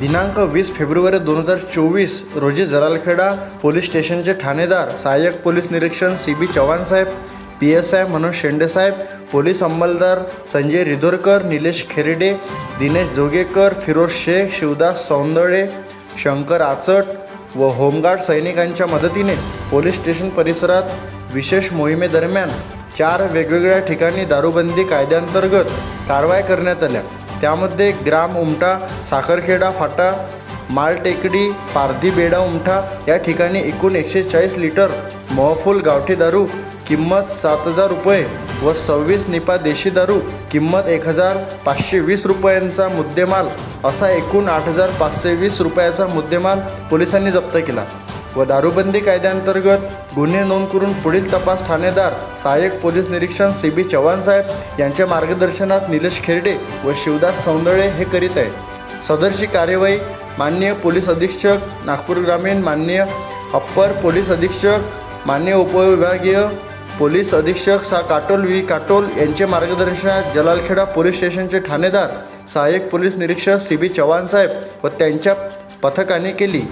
दिनांक वीस फेब्रुवारी दोन हजार चोवीस रोजी जरालखेडा पोलीस स्टेशनचे ठाणेदार सहाय्यक पोलीस निरीक्षण सी बी चव्हाणसाहेब पी एस आय मनोज शेंडेसाहेब पोलीस अंमलदार संजय रिदोरकर निलेश खेरडे दिनेश जोगेकर फिरोज शेख शिवदास सौंदळे शंकर आचट व होमगार्ड सैनिकांच्या मदतीने पोलीस स्टेशन परिसरात विशेष मोहिमेदरम्यान चार वेगवेगळ्या ठिकाणी दारूबंदी कायद्याअंतर्गत कारवाई करण्यात आल्या. त्यामध्ये ग्राम उमटा साखरखेडा फाटा मालटेकडी पारधी बेडा उमठा या ठिकाणी एकूण एकशे चाळीस लिटर महफूल गावठी दारू किंमत सात हजार रुपये व सव्वीस निपा देशी दारू किंमत एक हजार पाचशे वीस रुपयांचा मुद्देमाल असा एकूण आठ हजार पाचशे वीस रुपयाचा मुद्देमाल पोलिसांनी जप्त केला. व दारूबंदी कायद्याअंतर्गत गुन्हे नोंद करून पुढील तपास ठाणेदार सहाय्यक पोलीस निरीक्षण सी बी चव्हाणसाहेब यांच्या मार्गदर्शनात निलेश खेरडे व शिवदास सौंदळे हे करीत आहेत. सदरची कार्यवाही माननीय पोलीस अधीक्षक नागपूर ग्रामीण माननीय अप्पर पोलीस अधीक्षक मान्य उपविभागीय पोलीस अधीक्षक सा काटोल व्ही काटोल यांचे मार्गदर्शनात जलालखेडा पोलीस स्टेशनचे ठाणेदार सहाय्यक पोलीस निरीक्षक सी बी चव्हाणसाहेब व त्यांच्या पथकाने केली.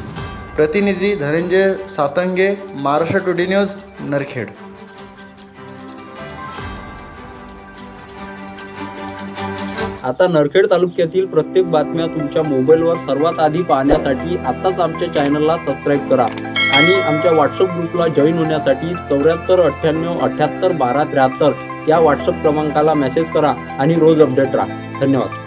प्रतिनिधी धनंजय सातंगे महाराष्ट्र टुडे न्यूज नरखेड. आता नरखेड तालुक्यातील प्रत्येक बातम्या तुमच्या मोबाईलवर सर्वात आधी पाहण्यासाठी आत्ताच आमच्या चॅनलला सबस्क्राईब करा. आणि आमच्या व्हॉट्सअप ग्रुपला जॉईन होण्यासाठी चौऱ्याहत्तर अठ्ठ्याण्णव अठ्ठ्याहत्तर बारा त्र्याहत्तर या व्हॉट्सअप क्रमांकाला मेसेज करा आणि रोज अपडेट राहा. धन्यवाद.